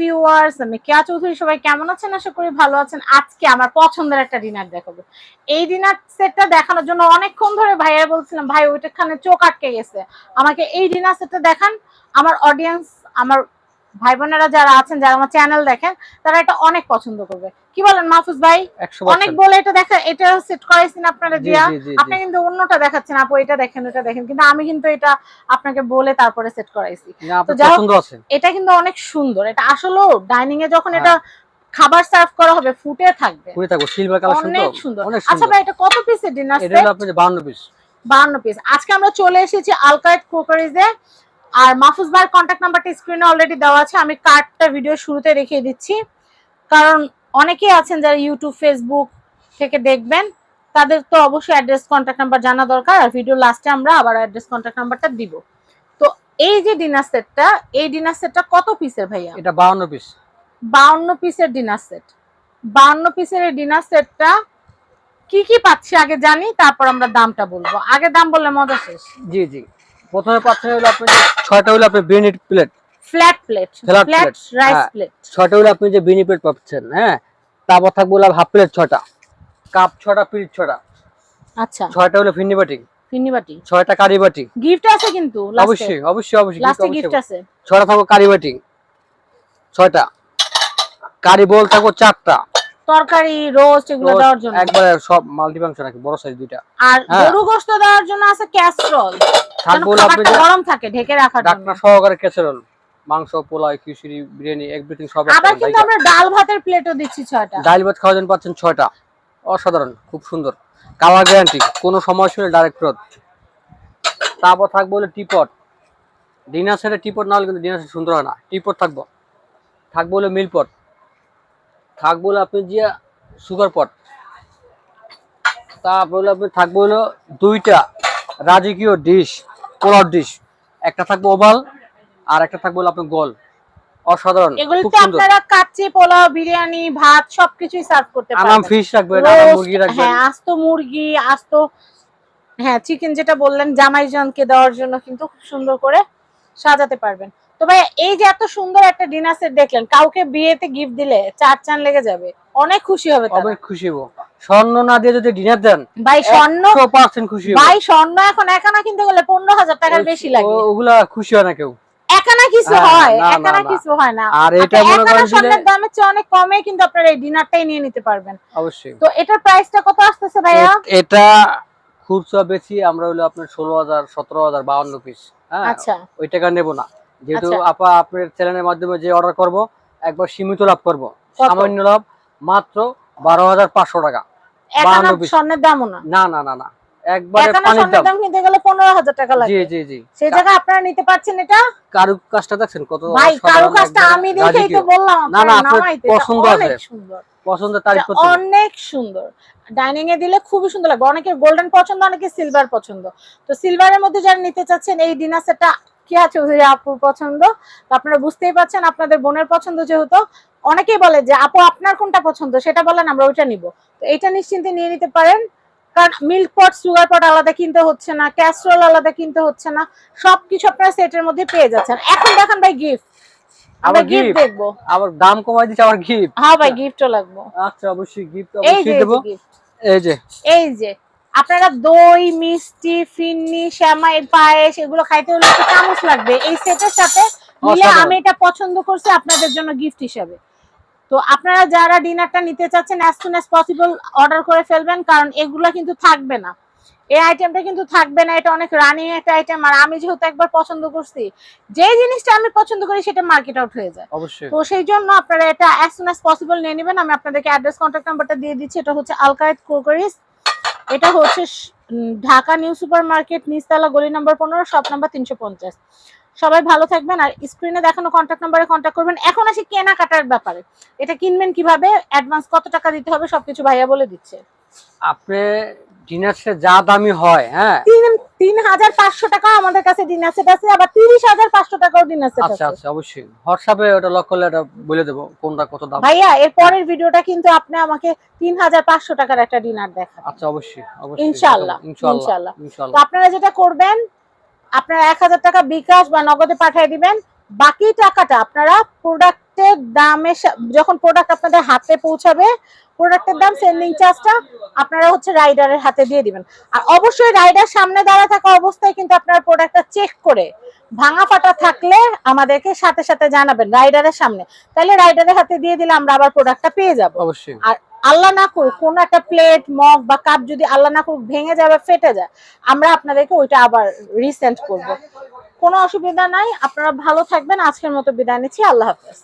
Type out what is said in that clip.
Viewers আমি কেয়া চৌধুরী, সবাই কেমন আছেন? আশা করি ভালো আছেন। আজকে আমার পছন্দের একটা ডিনার দেখাবো। এই ডিনার সেটটা দেখানোর জন্য অনেকক্ষণ ধরে ভাইয়া বলছিলাম, ভাই, ওইটাখানে চোখ আটকে গেছে। আমাকে এই ডিনার সেটটা দেখান। আমার অডিয়েন্স আমার ভাই বোনেরা যারা আছেন যারা আমার চ্যানেল দেখেন তারা এটা অনেক পছন্দ করবে। কি বলেন মাহফুজ ভাই? অনেক বলে এটা দেখা এটা সেট করাইছেন আপনারা জি, দিয়া জি, জি, আপনি কিন্তু অন্যটা দেখাচ্ছেন। আপু এটা দেখেন ওটা দেখেন। কিন্তু আমি কিন্তু এটা আপনাকে বলে তারপরে সেট করাইছি। এটা কিন্তু অনেক সুন্দর। এটা আসলেও ডাইনিং এ যখন হ্যাঁ। এটা খাবার সার্ভ করা হবে ফুটে থাকবে। পুরো থাকব সিলভার কালেকশন অনেক সুন্দর। আচ্ছা ভাই এটা কত পিসের ডিনার সেট এটা হলো আপনার বাউন্ন পিস বান্ন পিস আজকে আমরা চলে এসেছি আলকায়েত কুকারিজে আর মাহফুজ ভাইয়ের কন্ট্যাক্ট নাম্বারটা স্ক্রিনে অলরেডি দেওয়া আছে। আমি কার্ডটা ভিডিও শুরুতে রেখে দিচ্ছি। কারণ অনেকেই আছেন যারা ইউটিউব ফেসবুক থেকে দেখবেন তাদের তো অবশ্যই অ্যাড্রেস কন্ট্যাক্ট নাম্বার জানা দরকার। আর ভিডিও লাস্টে আমরা আবার অ্যাড্রেস কন্ট্যাক্ট নাম্বারটা দিব। তো এই যে ডিনার সেটটা এই ডিনার সেটটা কত পিসের ভাইয়া? এটা বাউন্ন পিস বাউন্ন পিসের ডিনার সেট বাউন্ন পিসের এই ডিনার সেটটা কি কি পাচ্ছি আগে জানি তারপর আমরা দামটা বলব। আগে দাম বললে মজা শেষ। জি জি। প্রথমে পাচ্ছেন হলো আপনি ছয়টা হলো আপনার biryani plate flat plate flat plate, rice. Plate ছয়টা হলো আপনি যে বিরিয়ানি প্লেট পাচ্ছেন হ্যাঁ। তারপর থাকবে হলো হাফ প্লেট ছয়টা। কাপ ছটা পিরিচ ছটা আচ্ছা। ছয়টা হলো ফিন্নি বাটি। ফিন্নি বাটি। ছয়টা কারি বাটি। গিফট আছে কিন্তু অবশ্যই অবশ্যই অবশ্যই লাস্টে গিফট আছে। ছয়টা থাকব কারি বাটি। ছয়টা। কারি বল থাকব চারটা। তরকারি রোস্ট এগুলো দেওয়ার জন্য। একবারে সব মাল্টিফাংশন নাকি বড় সাইজ দুইটা। আর হ্যাঁ। গরু গোশত দেওয়ার জন্য আছে ক্যাস্ট্রল যেন থাকব আপনি গরম থাকে ঢেকে রাখার জন্য। ডাকনা সহকারে ক্যাসেরোল মাংস পোলাও খিচুড়ি বিরিয়ানি এভরিথিং সব আবার কিন্তু আমরা ডাল ভাতের প্লেটও দিচ্ছি ছয়টা। ডাল ভাত খাওয়ার জন্য পাচ্ছেন ছয়টা। অসাধারণ খুব সুন্দর। কালার গ্যারান্টি কোনো সমস্যা হলে ডাইরেক্ট ফেরত। তারপর থাকব হলো টিপট ডিনার সেটে টিপট না হলে কিন্তু ডিনার সেট সুন্দর হয় না। টিপট থাকব। থাকব হলো মিল পট থাকব হলো আপনি যে সুগার পট। তারপর হলো আপনি থাকব হলো দুইটা রাজকীয় ডিশ পোলার ডিশ। একটা থাকব ওভাল আর একটা থাকব হলো আপনার গোল। অসাধারণ খুব সুন্দর। আপনারা কাচ্চি পোলাও বিরিয়ানি ভাত সবকিছুই সার্ভ করতে আনাম ফিশ রাখবেন আনাম মুরগি রাখবেন। হ্যাঁ আস্ত মুরগি আস্ত হ্যাঁ চিকেন যেটা বললেন জামাইজনকে দেওয়ার জন্য কিন্তু খুব সুন্দর করে সাজাতে পারবেন। তো ভাই এই যে এত সুন্দর একটা ডিনার সেট দেখলেন কাউকে বিয়েতে গিফট দিলে চার চান লেগে যাবে অনেক খুশি হবে। অনেক খুশি হব। স্বর্ণ না দিয়ে যদি ডিনার দেন ভাই স্বর্ণ খুশি ভাই স্বর্ণ এখন একানা কিনতে গেলে পনেরো হাজার টাকার বেশি লাগে। ওগুলা খুশি হয় না কেউ? একানা কিছু হ্যাঁ, একানা কিছু হয় না। আর এটা মনে করেন স্বর্ণের দামের চেয়ে অনেক কমে কিন্তু আপনারা এই ডিনারটাই নিয়ে নিতে পারবেন। অবশ্যই। তো এটার প্রাইসটা কত আসতেছে ভাইয়া? এটা খুচরা বেশি আমরা হলো আপনার ষোলো হাজার সতেরো হাজার বাউন্ন পিস হ্যাঁ আচ্ছা। ওই টাকা নেব না। যেহেতু আচ্ছা। আপা আপনার চ্যানেলের মাধ্যমে যে অর্ডার করব একবার সীমিত লাভ করব? সামান্য লাভ মাত্র বারো হাজার পাঁচশো টাকা। একানা 52 স্বর্ণের দামও না? না না না না। একবারে একানা পানির স্বর্ণের দাম। দাম গেলে পনেরো হাজার টাকা লাগে। জি জি সেই জায়গায় আপনারা নিতে পারছেন এটা? কারু কাজটা দেখছেন কত ভাই অসাধারণ কারও আমি দেখেই তো বললাম না, না, আপনার পছন্দ অনেক আছে। সুন্দর। পছন্দের করতে অনেক সুন্দর। ডাইনিং এ দিলে খুবই সুন্দর লাগবে। অনেকের গোল্ডেন পছন্দ অনেকের সিলভার পছন্দ। তো সিলভারের মধ্যে যারা নিতে চাচ্ছেন এই ডিনার সেটটা কি আছে চৌধুরী আপুর পছন্দ? আপনারা বুঝতেই পারছেন আপনাদের বোনের পছন্দ যেহেতু অনেকেই বলে যে আপু আপনার কোনটা পছন্দ? সেটা বলেন আমরা ওইটা নিব। তো এইটা নিশ্চিন্তে নিয়ে নিতে পারেন কারণ মিল্ক পট সুগার পট আলাদা কিনতে হচ্ছে না ক্যাস্ট্রল আলাদা কিনতে হচ্ছে না সবকিছু আপনারা সেটের মধ্যে পেয়ে যাচ্ছেন। এখন দেখেন ভাই গিফট আমরা আবার গিফট দেখব। আবার দাম কমাই দিচ্ছে আবার গিফট হ্যাঁ ভাই গিফটও লাগবো। আচ্ছা অবশ্যই গিফট অবশ্যই দেবো। এই যে। এই যে আপনারা দই মিষ্টি ফিন্নি শ্যামাই পায়েস এগুলো খাইতে হলে একটু চামচ লাগবে। এই সেটের সাথে মিলে আমি এটা পছন্দ করছি আপনাদের জন্য গিফট হিসাবে। তো আপনারা যারা ডিনারটা নিতে চাচ্ছেন as soon as possible order করে ফেলবেন কারণ এগুলো কিন্তু থাকবে না। এই আইটেমটা কিন্তু থাকবে না এটা অনেক রানিং একটা আইটেম আর আমি যেহেতু একবার পছন্দ করছি যে জিনিসটা আমি পছন্দ করি সেটা মার্কেট আউট হয়ে যায়। অবশ্যই। তো সেই জন্য আপনারা এটা অ্যাজ সুন অ্যাজ পসিবল নিয়ে নেবেন আমি আপনাদেরকে অ্যাড্রেস কন্ট্যাক্ট নাম্বারটা দিয়ে দিচ্ছি এটা হচ্ছে আলকায়েত কোকারিস এটা হচ্ছে ঢাকা নিউ সুপার মার্কেট নিচতলা গলি নাম্বার পনেরো, শপ নাম্বার তিনশো পঞ্চাশ। সবাই ভালো থাকবেন আর স্ক্রিনে দেখানো কন্ট্যাক্ট নাম্বারে কন্ট্যাক্ট করবেন। এখন আসি কেনাকাটার ব্যাপারে। এটা কিনবেন কীভাবে? অ্যাডভান্স কত টাকা দিতে হবে? সবকিছু ভাইয়া বলে দিচ্ছে। আপনি ডিনার সেট যা দামি হয় হ্যাঁ? তিন হাজার পাঁচশো টাকা আমাদের কাছে ডিনার সেট আছে আবার তিরিশ হাজার পাঁচশো টাকাও ডিনার সেট আচ্ছা আচ্ছা অবশ্যই। হোয়াটসঅ্যাপে ওটা লক করলে এটা বলে দেবো কোনটা কত দাম। ভাইয়া এর পরের ভিডিওটা কিন্তু আপনি আমাকে তিন হাজার পাঁচশো টাকার একটা ডিনার দেখান। আচ্ছা অবশ্যই অবশ্যই। ইনশাআল্লাহ, ইনশাআল্লাহ ইনশাআল্লাহ। তো আপনারা যেটা করবেন আপনারা এক হাজার টাকা বিকাশ বা নগদে পাঠিয়ে দিবেন। বাকি টাকাটা আপনারা প্রোডাক্টের দামে যখন প্রোডাক্ট আপনাদের হাতে পৌঁছাবে প্রোডাক্টের দাম সেন্ডিং চার্জটা আপনারা হচ্ছে রাইডারের হাতে দিয়ে দিবেন। আর অবশ্যই রাইডার সামনে দাঁড়া থাকা অবস্থায় কিন্তু আপনারা প্রোডাক্টটা চেক করে ভাঙা ফাটা থাকলে আমাদেরকে সাথে সাথে জানাবেন রাইডারের সামনে। তাহলে রাইডারের হাতে দিয়ে দিলে আমরা আবার প্রোডাক্টটা পেয়ে যাব। অবশ্যই। আর আল্লাহ না করুক কোনো একটা প্লেট মগ বা কাপ যদি আল্লাহ না করুক ভেঙে যায় বা ফেটে যায় আমরা আপনাদেরকে ওইটা আবার রিসেন্ট করব। কোনো অসুবিধা নাই আপনারা ভালো থাকবেন। আজকের মতো বিদায় নিচ্ছি। আল্লাহ হাফেজ।